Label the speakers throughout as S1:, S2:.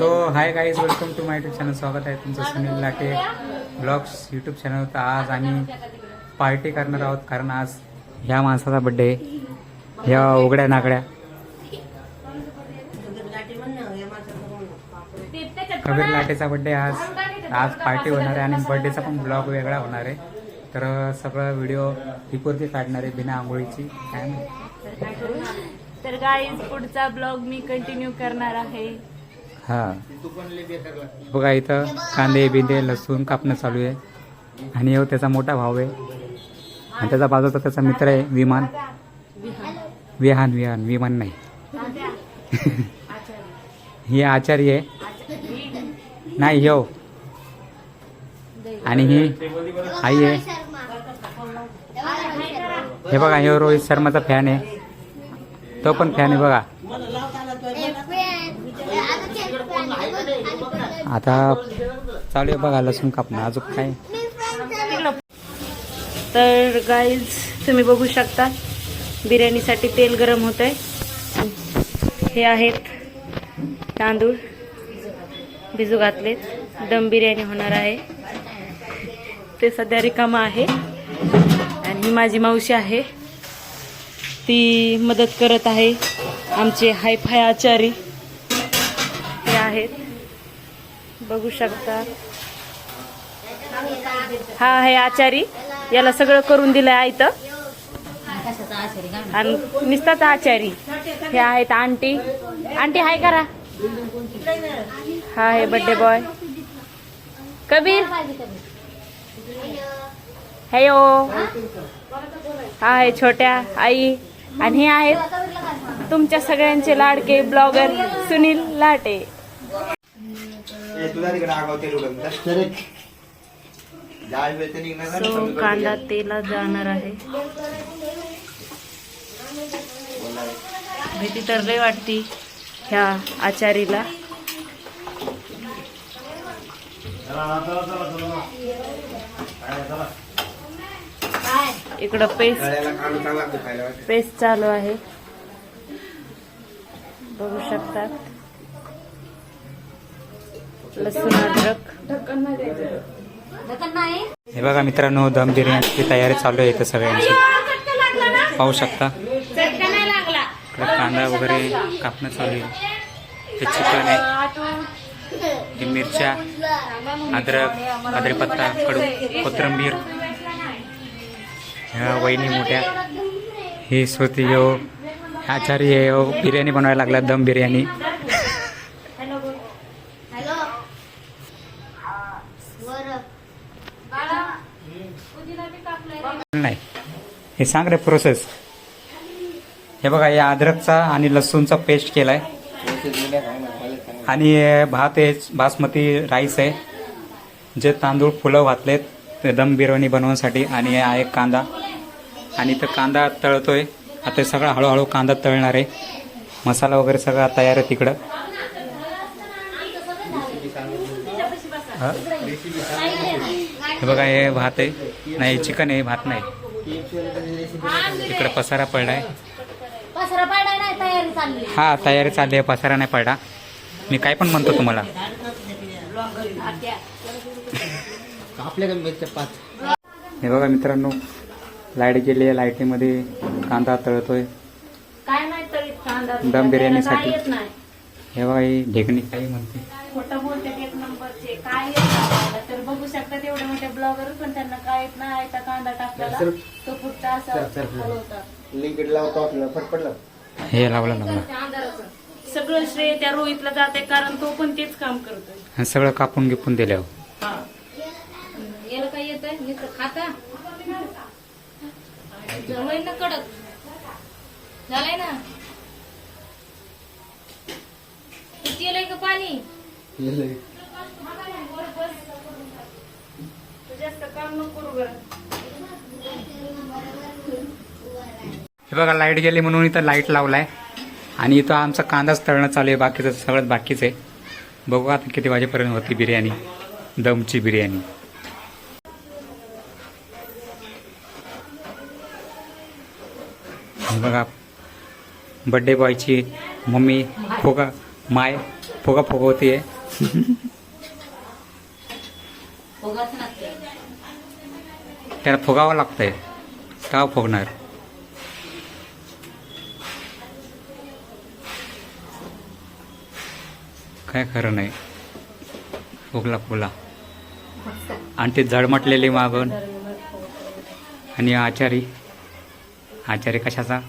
S1: So hi guys welcome to my YouTube channel स्वागत आहे तुमचं Sunil Late vlogs YouTube channel तर आज आम्ही पार्टी करणार आहोत कारण आज ह्या माणसाचा बड्डे आहे ह्या उघड्या नागड्या कबीर लाटेचा बड्डे आज आज पार्टी होणार आहे आणि बड्डेचा पण ब्लॉग वेगळा होणार आहे तर सगळं व्हिडिओ रिपोर्टी काढणार आहे बिना आंघोळीची काय
S2: तर गाईज पुढचा ब्लॉग मी कंटिन्यू करणार आहे
S1: हा. बघा इथं कांदे बिंदे लसूण कापणं चालू आहे. आणि हो त्याचा मोठा भाऊ आहे. आणि त्याचा बाजूचा त्याचा मित्र आहे विमान. विहान विहान विमान नाही. ही आचार्य आहे. नाही हो आणि ही आई आहे. हे बघा हे रोहित शर्माचा फॅन आहे. तो पण फॅन आहे बघा. आता चालू आहे बघा लसूण कापणं. अजून काय?
S2: तर गाईज तुम्ही बघू शकता बिर्याणीसाठी तेल गरम होत आहे हे आहेत तांदूळ भिजू घातलेत. दम बिर्याणी होणार आहे. ते सध्या रिकामा आहे. आणि ही माझी मावशी आहे. ती मदत करत आहे. आमचे हायफाय आचारी. हे आहेत. बघू शकता. हा आहे आचारी. याला सगळं करून दिलंय आयत आणि नुसताच आचारी. हे आहेत आंटी. आंटी हाय करा. हा आहे बड्डे बॉय कबीर. हॅलो हा आहे छोट्या आई. आणि हे आहेत तुमच्या सगळ्यांचे लाडके ब्लॉगर सुनील लाटे.
S3: तुला तिकडे आगावते
S2: सो कांदा तेलात जाणार आहे. भीती तर लय वाटती ह्या आचारीला. इकडं पेस्ट. पेस्ट चालू आहे. बघू शकतात. लसूण अद्रक
S1: हे बघा मित्रांनो दम बिर्याणीची तयारी चालू आहे इथं सगळ्यांची. पाहू शकता. कांदा वगैरे कापणं चालू आहे. हे चिकन आहे. हे मिरच्या अद्रक अद्रपत्ता कडू कोथिंबीर. ह्या वहिनी मोठ्या. ही श्रुती यो आचार्य आहे हो बिर्याणी बनवायला लागला दम बिर्याणी नाही हे सांग रे प्रोसेस हे बघा या अद्रकचा आणि लसूणचा पेस्ट केलाय. आणि भात आहे बासमती राईस आहे. जे तांदूळ फुलं घातलेत ते दम बिर्याणी बनवण्यासाठी. आणि हा एक कांदा. आणि तर कांदा तळतोय. आता सगळा सगळं हळूहळू कांदा तळणार आहे. मसाला वगैरे सगळा तयार आहे तिकडं. हे बघा हे भात आहे. नाही चिकन आहे भात नाही. इकडे पसारा पडलाय.
S4: पसरा पाडा नाही तयारी चालली.
S1: हा तयारी चालली आहे पसारा नाही पडला. मी काय पण म्हणतो तुम्हाला. हे बघा मित्रांनो लाइट गेली आहे लाईटीमध्ये कांदा तळतोय.
S2: काय नाही कांदा
S1: दम बिर्याणीसाठी. हे बघा ही ढेकणी काही म्हणते
S2: खोटं बोलतात एक नंबरचे काय येत नाही आपल्याला. तर बघू शकतात एवढे मोठे ब्लॉगर पण त्यांना काय येत नाही आयता कांदा टाकलेला तो फक्त असा हलवतात
S3: लिंकेट लावतो आपल्याला फटफट लाव.
S1: हे लावलं लावलं
S2: सगळं श्रेय त्या रोहितला जाते कारण तो पण तेच काम करतोय.
S1: हे सगळं कापून गिपून दिल्यावर
S4: याला काय येत खाता. जवळ ना कडक. झालंय ना? तेल आहे का पाणी?
S2: तू जास्त काम नको करू बरं
S1: हे बघा लाइट गेली म्हणून इथं लाइट लावलाय. आणि इथं आमचा कांदाच तळणं चालू आहे बाकीचं सगळं बाकीच आहे. बघू आता किती वाजेपर्यंत होती बिर्याणी दमची बिर्याणी. बघा बड्डे बॉयची मम्मी फोगा माय फोगा फुगवतीये.
S4: उगाच
S1: त्याला फुगावं लागतंय. का फुगणार? काय खरं नाही. फुगला फुगला. आणि ते जळमटलेली मागून. आणि आचारी. आचारी कशाचा?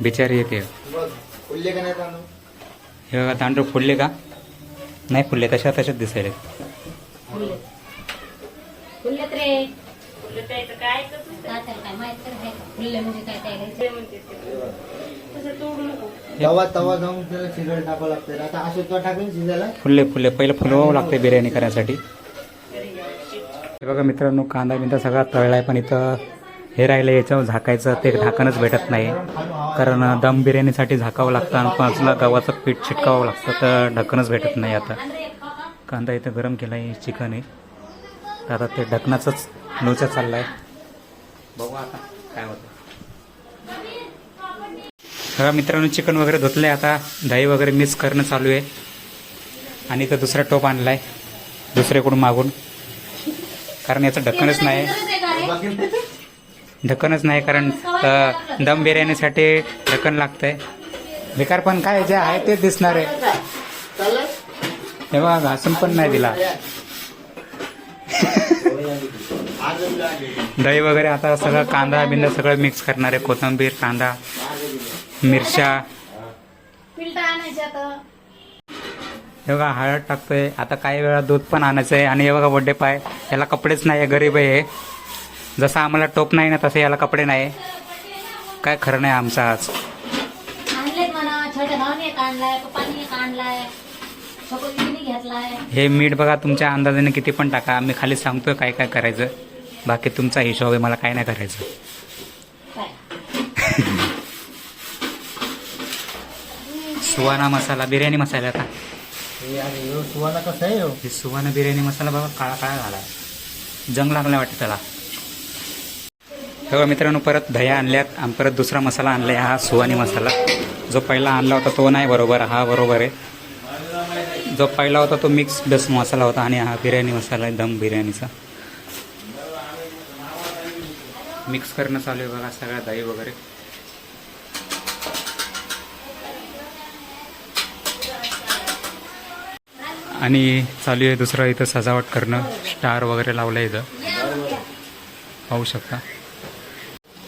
S4: बिचारे.
S1: येते हे बघा तांदूळ फुडले का? नाही फुडले तशा तशाच दिसायले
S4: फुलले फुललेत रे
S2: त्याचं काय ऐकत नाही.
S4: काय त्याला काय माहीत तर आहे म्हणजे काय त्याला
S2: ते म्हणते ते. तसं तोडू नको.
S3: तवा तवा जाऊन त्याला शिजवायला टाकावं लागतं आता असं तो टाकून शिजायला?
S1: फुलले फुलले पहिलं फुलवावं लागते बिर्याणी करण्यासाठी हे बघा मित्रांनो कांदा बिंदा सगळा तळलाय पण इथं हे राहिलं याच्यावर झाकायचं ते झाकणच भेटत नाही. कारण दम बिर्याणीसाठी झाकावं लागतं आणि पाचला गव्हाचं पीठ चिटकावं लागतं तर ढक्कनच भेटत नाही आता. कांदा इथं गरम केला आहे चिकन आहे. तर आता ते ढकनाचंच लोचा चाललाय. बघू आता काय होतं. बघा मित्रांनो चिकन वगैरे धुतलंय आता. दही वगैरे मिक्स करणं चालू आहे. आणि इथं दुसरा टोप आणलाय. दुसऱ्याकडून मागून. कारण याचं ढक्कनच नाही. ढक्कनच नाही कारण दम बिर्याणीसाठी ढक्कन लागतंय. बेकार पण काय जे आहे तेच दिसणार आहे. तेव्हा घासून पण नाही दिला. दही वगैरे आता सगळं कांदा बिंदा सगळं मिक्स करणार आहे. कोथिंबीर कांदा. मिरच्या. हे बघा हळद टाकतोय. आता काही वेळा दूध पण आणायचं आहे आणि हे बघा बड्डे पाय याला कपडेच नाही आहे गरीब आहे हे. जसं आम्हाला टोप नाही ना तसं याला कपडे नाही. काय खरं नाही आमचं आज. हे मीठ बघा तुमच्या अंदाजाने किती पण टाका. आम्ही खाली सांगतोय काय काय करायचं. बाकी तुमचा हिशोब आहे मला काय नाही करायचं. सुवाना मसाला बिर्याणी मसाला
S3: ह्यो सुवाना कसा आहे?
S1: हे सुवाना बिर्याणी मसाला बघा काळा काळा झाला. जंग लागला वाटतं त्याला. तेव्हा मित्रांनो परत दह्या आणल्यात आणि परत दुसरा मसाला आणलाय हा सुवानी मसाला. जो पहिला आणला होता तो नाही बरोबर हा बरोबर आहे. जो पहिला होता तो मिक्स बेस मसाला होता आणि हा बिर्याणी मसाला आहे दम बिर्याणीचा. मिक्स करणं चालू आहे बघा सगळ्या दही वगैरे. आणि चालू आहे दुसरं इथं सजावट करणं. स्टार वगैरे लावलं आहे इथं. पाहू शकता.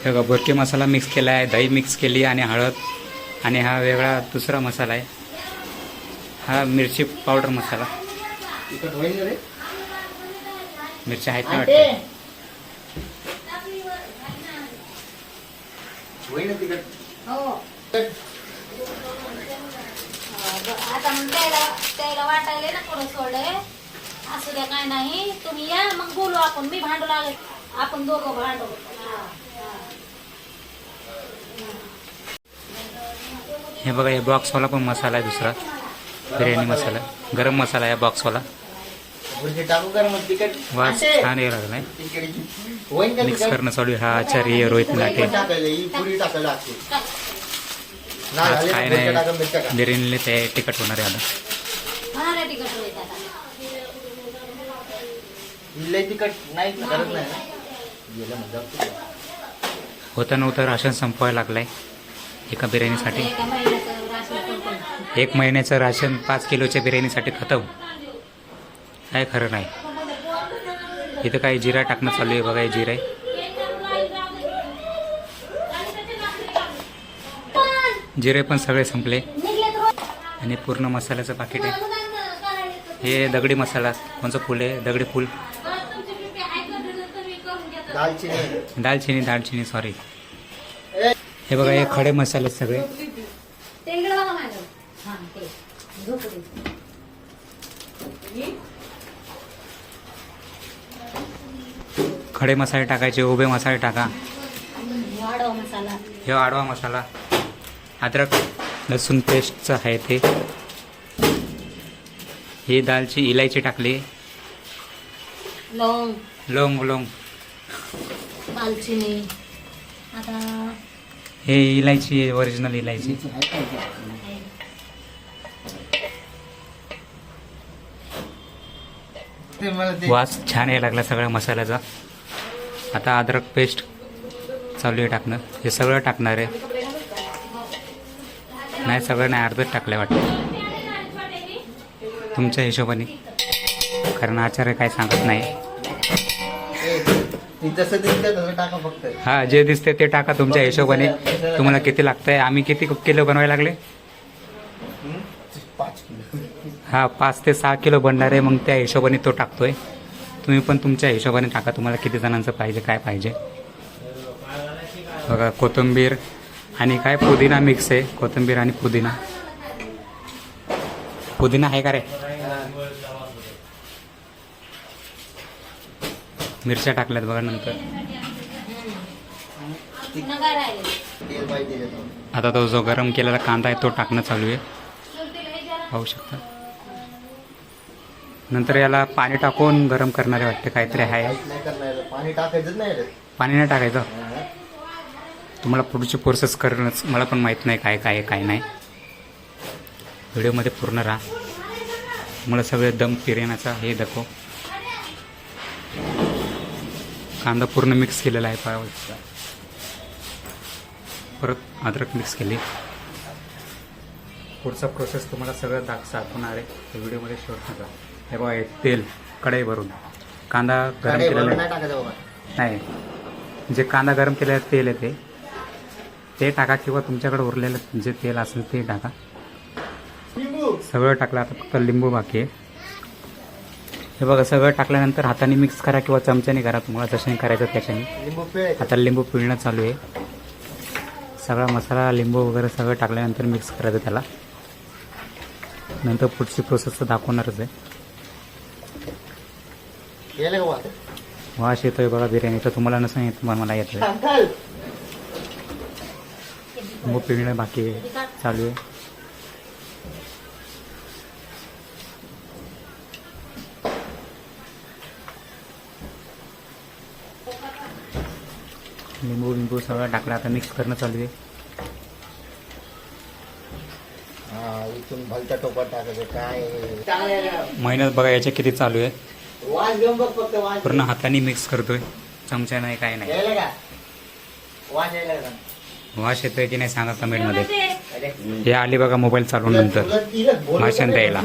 S1: हे बघा बोरके मसाला मिक्स केला आहे दही मिक्स केली आणि हळद. आणि हा वेगळा दुसरा मसाला आहे. हा मिरची पावडर मसाला. मिरच्या आहेत ना वाटते.
S4: हो. आता मग त्याला त्याला वाटायला ना थोडं सोडे असू द्या काय नाही. तुम्ही या मग बोलू आपण. मी भांडू लागेल. आपण दोघं भांडू. हा,
S1: बघा हे बॉक्सवाला पण मसाला आहे दुसरा. बिर्याणी मसाला. गरम मसाला आहे बॉक्सवाला वास छान यायला
S3: का
S1: मिक्स करणं चालू हा आचार्य रोहित
S3: पुरी
S1: आज काय नाही. बिर्याणीला ते तिखट होणार आहे आता.
S4: नाही तिखट
S1: होतं नव्हतं राशन संपवायला लागलंय एका बिर्याणीसाठी.
S4: एका महिन्याचं राशन पण
S1: एक महिन्याचं राशन पाच किलोच्या बिर्याणीसाठी खतम. काय खरं नाही. इथं काही जिरा टाकणं चालू आहे बघा हे जिरा आहे. जिरे पण सगळे संपले. आणि पूर्ण मसाल्याचं पाकिट आहे. हे दगडी मसाला कोणचं फूल आहे? दगडी फूल.
S3: दालचिनी
S1: दालचिनी सॉरी हे बघा हे खडे मसाले सगळे.
S4: हा
S1: खडे मसाले टाकायचे उभे मसाले टाका. हे आडवा मसाला. अद्रक लसूण पेस्टचं आहे ते. ही दालची इलायची टाकली.
S4: लवंग.
S1: लवंग लवंग.
S4: दालचिनी. आता
S1: हे इलायची आहे ओरिजिनल इलायची.
S3: ते मला ते
S1: वास छान यायला लागला सगळ्या मसाल्याचा. आता अद्रक पेस्ट चालू आहे टाकणं. हे सगळं टाकणार आहे. नाही सगळं नाही अर्धच टाकलं वाटतं. तुमच्या हिशोबाने. कारण आचार्य काय सांगत नाही. हा जे दिसते ते टाका तुमच्या हिशोबाने. तुम्हाला किती लागतंय? आम्ही किती किलो बनवायला लागले?
S3: पाच
S1: हा पाच ते सहा किलो बनणार आहे. मग त्या हिशोबाने तो टाकतोय. तुम्ही पण तुमच्या हिशोबाने टाका. तुम्हाला किती जणांचं पाहिजे काय पाहिजे. बघा कोथिंबीर आणि काय पुदिना मिक्स आहे? कोथिंबीर आणि पुदिना. पुदिना आहे का रे? मिरच्या टाकल्यात बघा नंतर. आता तो जो गरम केलेला कांदा आहे तो टाकणं चालू आहे. पाहू शकता. नंतर याला पाणी टाकून गरम करणारे वाटते काहीतरी आहे.
S3: पाणी नाही रे.
S1: पाणी नाही टाकायचं. तुम्हाला पुढची प्रोसेस करणंच मला पण माहीत नाही काय काय काय नाही. व्हिडिओमध्ये पूर्ण राहा. तुम्हाला सगळे दम बिर्याणाचा हे दाखव. कांदा पूर्ण मिक्स केलेला आहे पाव परत अद्रक मिक्स केली. पुढचा प्रोसेस तुम्हाला सगळं दाख दाखवणार आहे. व्हिडिओमध्ये शेवट नका. हे बघा तेल कढई भरून. कांदा गरम केलेला
S3: नाही
S1: जे कांदा गरम केलेलं तेल आहे ते. ते टाका किंवा तुमच्याकडे उरलेलं जे तेल असेल ते टाका. सगळं टाकलं आता फक्त लिंबू बाकी आहे. हे बघा सगळं टाकल्यानंतर हाताने मिक्स करा किंवा चमच्याने करा तुम्हाला जशाने करायचं त्याच्याने. आता लिंबू पिळणं चालू आहे. सगळा मसाला लिंबू वगैरे सगळं टाकल्यानंतर मिक्स करायचं त्याला. नंतर पुढची प्रोसेस तर दाखवणारच आहे? वास? येतोय बघा बिर्याणीचा. तुम्हाला नसं येत मला येतोय. लिंबू पिळणं बाकी आहे. चालू आहे. लिंबू लिंबू सगळं टाकलं आता मिक्स करणं चालू आहे? मेहनत बघा याच्या किती चालू आहे. पूर्ण हाताने मिक्स करतोय. चमचा नाही काय नाही.
S3: वास
S1: येतोय की नाही सांगा कमेंटमध्ये. हे आली बघा मोबाईल चालवून नंतर. भाषण द्यायला.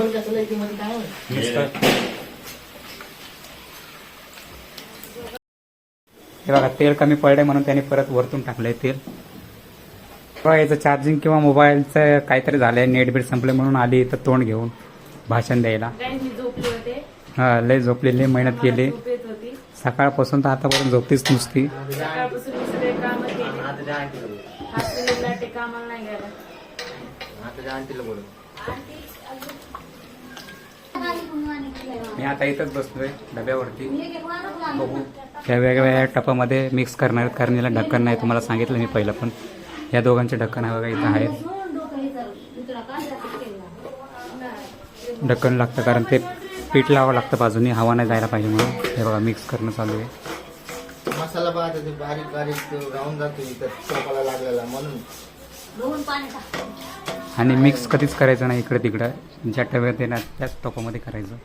S1: हे बघा तेल कमी पडलंय म्हणून त्याने परत वरतून टाकलंय तेल. याचं चार्जिंग किंवा मोबाईलचं काहीतरी झालंय नेट बीट संपले म्हणून आली इथं तोंड घेऊन भाषण द्यायला. हा लय झोपली लय मेहनत केली. सकाळपासून तर आतापर्यंत झोपतीच नुसती
S2: सकाळपासून मी सगळे काम केले
S3: आता त्या आंटीला बोलव.
S2: आज लाटे कामाला नाही गेला
S3: आता त्या आंटीला बोलव.
S1: मी आता इथंच बसलोय डब्यावरती. बघू. त्या वेगवेगळ्या टपामध्ये मिक्स करणार आहेत. कारण याला ढक्कन नाही तुम्हाला सांगितलं मी पहिलं पण. या दोघांचे ढक्कन आहे बघा इथं आहेत. ढक्कन लागतं कारण ते पीठ लावावं लागतं बाजूनी हवा नाही जायला पाहिजे म्हणून. हे बघा मिक्स करणं चालू आहे.
S3: मसाला पाहता ते बारीक बारीक तो राहून जातो इथं लागलेला म्हणून.
S4: धुवून पाणी टाक.
S1: आणि मिक्स कधीच करायचं नाही इकडे तिकडं. ज्या टव्यात ना त्याच टोपामध्ये करायचं.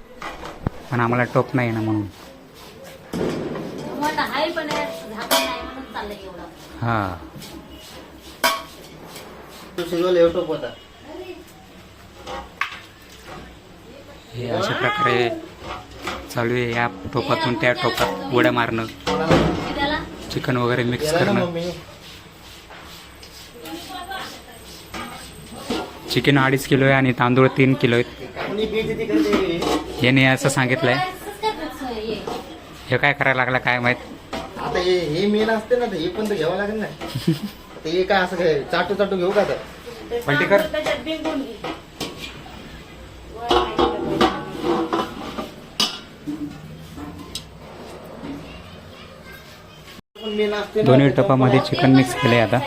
S1: पण आम्हाला टोप नाही ना म्हणून. हां. हे अशा प्रकारे चालू आहे या टोपातून त्या टोपात उड्या मारणं. चिकन वगैरे मिक्स करणं. चिकन अडीच किलो आहे आणि तांदूळ तीन किलो आहेत. याने असं सांगितलंय.
S4: आहे हे?
S1: काय करायला लागला काय माहीत?
S3: आता हे हे मेन असते ना हे पण तर घ्यावं लागेल ना. आता हे काय असं काय चाटू चाटू घेऊ का आता?
S2: ते
S1: पलटी कर. दोन्ही टपामध्ये चिकन मिक्स केलंय आता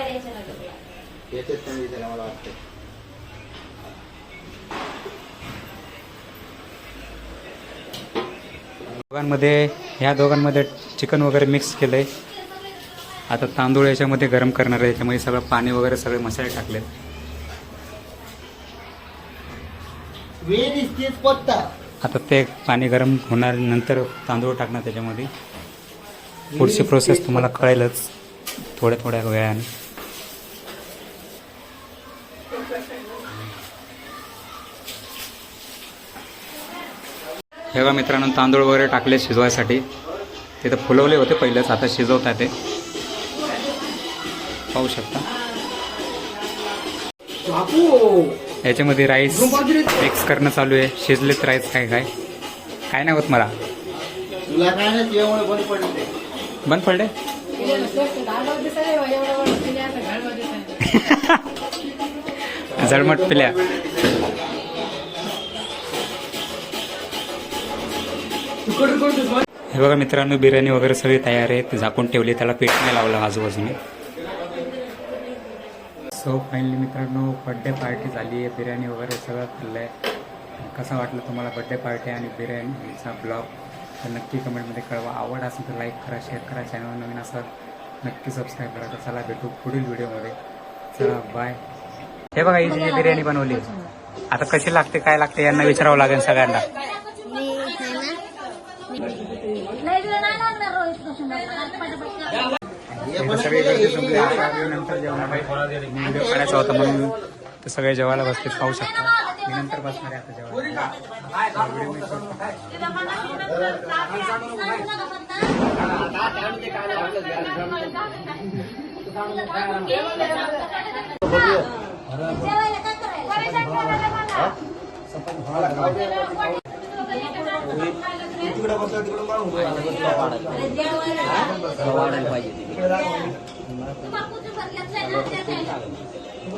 S3: येतेच पण इथे मला वाटतं
S1: दोघांमध्ये ह्या दोघांमध्ये चिकन वगैरे मिक्स केलंय. आता तांदूळ याच्यामध्ये गरम करणार आहे. त्याच्यामध्ये सगळं पाणी वगैरे सगळे मसाले टाकलेत.
S3: पत्ता.
S1: आता ते पाणी गरम होणार नंतर तांदूळ टाकणार त्याच्यामध्ये. पुढची प्रोसेस तुम्हाला कळेलच. थोड्या थोड्या वेळाने. हे बघा मित्रांनो तांदूळ वगैरे टाकले शिजवायसाठी. ते तर फुलवले होते पहिलेच आता शिजवतात ते. पाहू शकता. याच्यामध्ये राईस मिक्स करणं चालू आहे. शिजलेत राईस काय काय? काय नाही होत मला.
S3: बंद पडले
S1: जळमट पिल्या. हे बघा मित्रांनो बिर्याणी वगैरे सगळी तयार आहे झाकून ठेवली त्याला पेट नाही लावलं आजूबाजूने. सो फायनली मित्रांनो बड्डे पार्टी झाली आहे. बिर्याणी वगैरे सगळं खाल्लं आहे कसा वाटलं तुम्हाला बड्डे पार्टी आणि बिर्याणीचा ब्लॉग तर नक्की कमेंटमध्ये कळवा. आवड असेल तर लाईक करा शेअर करा. चॅनल नवीन असाल नक्की सबस्क्राईब करा. तर चला भेटू पुढील व्हिडिओमध्ये चला बाय हे बघा ही जी बिर्याणी बनवली. आता कशी लागते काय लागते यांना विचारावं लागेल सगळ्यांना
S4: लय वेळ नाही लागणार रोहित कृष्ण
S1: इथं सगळे गर्दी संपली आता आम्ही नंतर जेवणार आहे व्हिडिओ काढायचा होता म्हणून ते सगळे जेवायला बसते पाहू शकता मी नंतर बसणार आहे आता जेवायला.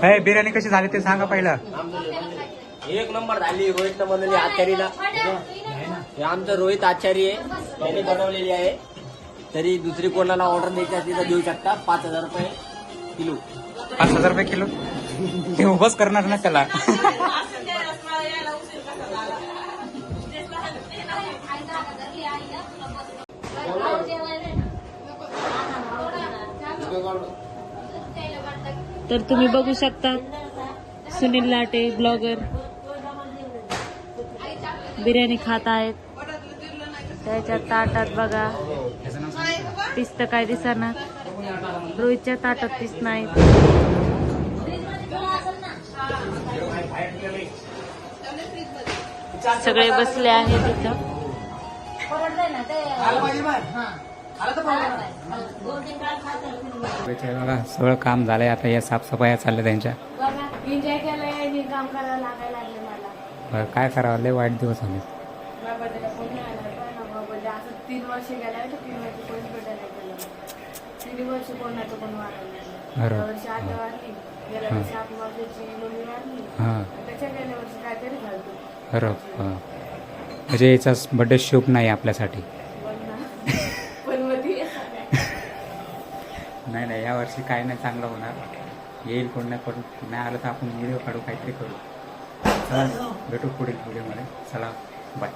S1: हे बिर्याणी कशी झाली ते सांगा पहिलं.
S5: एक नंबर झाली रोहित बनवली आचारीला. हे आमचं रोहित आचारी आहे त्यांनी बनवलेली आहे. तरी दुसरी कोणाला ऑर्डर द्यायची असली तर देऊ शकता पाच हजार रुपये किलो.
S1: पाच हजार रुपये किलो? ते उभंच करणार ना त्याला.
S2: तर तुम्ही बघू शकता सुनील लाटे ब्लॉगर. बिर्याणी खात आहेत. त्याच्या ताटात बघा. पिस्त काय दिसणार रोहितच्या ताटात पिस नाही सगळे बसले आहेत
S1: तिथं बघा सगळं काम झालंय आता या साफसफाया चालल्या त्यांच्या. बरं, काय करावं लय वाईट दिवस आले
S2: म्हणजे
S1: याचा बड्डे शुभ नाही आपल्यासाठी
S2: पण ना पण मध्ये
S1: नाही या वर्षी काय नाही चांगलं होणार. येईल कोण नाही कोण. नाही आलं तर आपण व्हिडिओ काढू काहीतरी करू. चला भेटू पुढील व्हिडिओमध्ये चला बाय